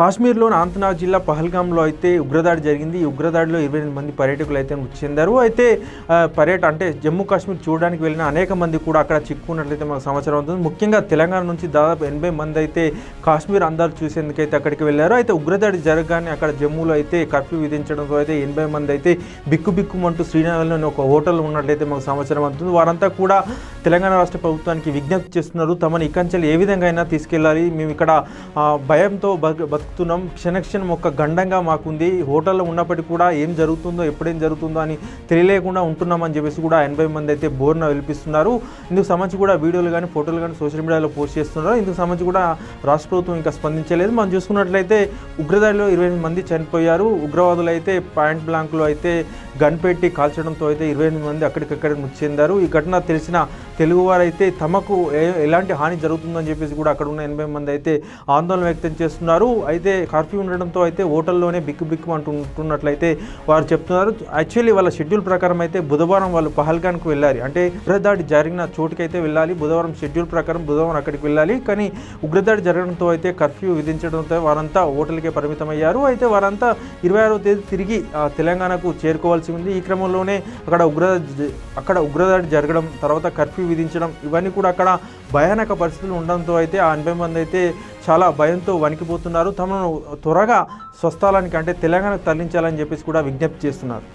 కాశ్మీర్లోని అనంతనాగ్ జిల్లా పహల్గామ్లో అయితే ఉగ్రదాడి జరిగింది. ఈ ఉగ్రదాడిలో ఇరవై ఎనిమిది మంది పర్యాటకులు అయితే మృతి చెందారు. అయితే పర్యట అంటే జమ్మూ కాశ్మీర్ చూడడానికి వెళ్ళిన అనేక మంది కూడా అక్కడ చిక్కున్నట్లయితే మాకు సమాచారం అవుతుంది. ముఖ్యంగా తెలంగాణ నుంచి దాదాపు ఎనభై మంది అయితే కాశ్మీర్ అందాలు చూసేందుకైతే అక్కడికి వెళ్ళారు. అయితే ఉగ్రదాడి జరగగానే అక్కడ జమ్మూలో అయితే కర్ఫ్యూ విధించడంతో అయితే ఎనభై మంది అయితే బిక్కు బిక్కుమంటూ శ్రీనగర్లోని ఒక హోటల్ ఉన్నట్లయితే మాకు సమాచారం అవుతుంది వారంతా కూడా తెలంగాణ రాష్ట్ర ప్రభుత్వానికి విజ్ఞప్తి చేస్తున్నారు. తమను ఇకంచెలు ఏ విధంగా అయినా తీసుకెళ్ళాలి. మేము ఇక్కడ భయంతో బతుకుతున్నాం. క్షణక్షణం ఒక గండంగా మాకుంది. హోటల్లో ఉన్నప్పటికీ కూడా ఏం జరుగుతుందో ఎప్పుడేం జరుగుతుందో అని తెలియలేకుండా ఉంటున్నామని చెప్పేసి కూడా ఎనభై మంది అయితే బోర్న విలిపిస్తున్నారు ఇందుకు సంబంధించి కూడా వీడియోలు కానీ ఫోటోలు కానీ సోషల్ మీడియాలో పోస్ట్ చేస్తున్నారు. ఇందుకు సంబంధించి కూడా రాష్ట్ర ప్రభుత్వం ఇంకా స్పందించలేదు. మనం చూసుకున్నట్లయితే ఉగ్రదాడిలో ఇరవై ఎనిమిది మంది చనిపోయారు. ఉగ్రవాదులు అయితే పాయింట్ బ్లాంక్లో అయితే గన్ పెట్టి కాల్చడంతో అయితే ఇరవై ఎనిమిది మంది అక్కడికక్కడ మృతి చెందారు ఈ ఘటన తెలిసిన తెలుగువారైతే తమకు ఏ- ఎలాంటి హాని జరుగుతుందని చెప్పేసి కూడా అక్కడ ఉన్న ఎనభై మంది అయితే ఆందోళన వ్యక్తం చేస్తున్నారు. అయితే కర్ఫ్యూ ఉండడంతో అయితే హోటల్లోనే బిక్కు బిక్కు అంటున్నట్లయితే ఉంటున్నట్లయితే వారు చెప్తున్నారు. యాక్చువల్లీ వాళ్ళ షెడ్యూల్ ప్రకారం అయితే బుధవారం వాళ్ళు పహల్గాన్కు వెళ్ళాలి. అంటే ఉగ్రదాడి జరిగిన చోటుకైతే వెళ్ళాలి. బుధవారం షెడ్యూల్ ప్రకారం బుధవారం అక్కడికి వెళ్ళాలి. కానీ ఉగ్రదాడి జరగడంతో అయితే కర్ఫ్యూ విధించడంతో వారంతా హోటల్కే పరిమితమయ్యారు. అయితే వారంతా ఇరవై ఆరో తేదీ తిరిగి తెలంగాణకు చేరుకోవాలి చేరుకోవాల్సి ఉంది. ఈ క్రమంలోనే అక్కడ ఉగ్ర అక్కడ ఉగ్రదాడి జరగడం తర్వాత కర్ఫ్యూ విధించడం ఇవన్నీ కూడా అక్కడ భయానక పరిస్థితులు ఉండడంతో అయితే ఆ ఎనభై మంది అయితే చాలా భయంతో వణికిపోతున్నారు. తమను త్వరగా స్వస్థలానికి అంటే తెలంగాణకు తరలించాలని చెప్పేసి కూడా విజ్ఞప్తి చేస్తున్నారు.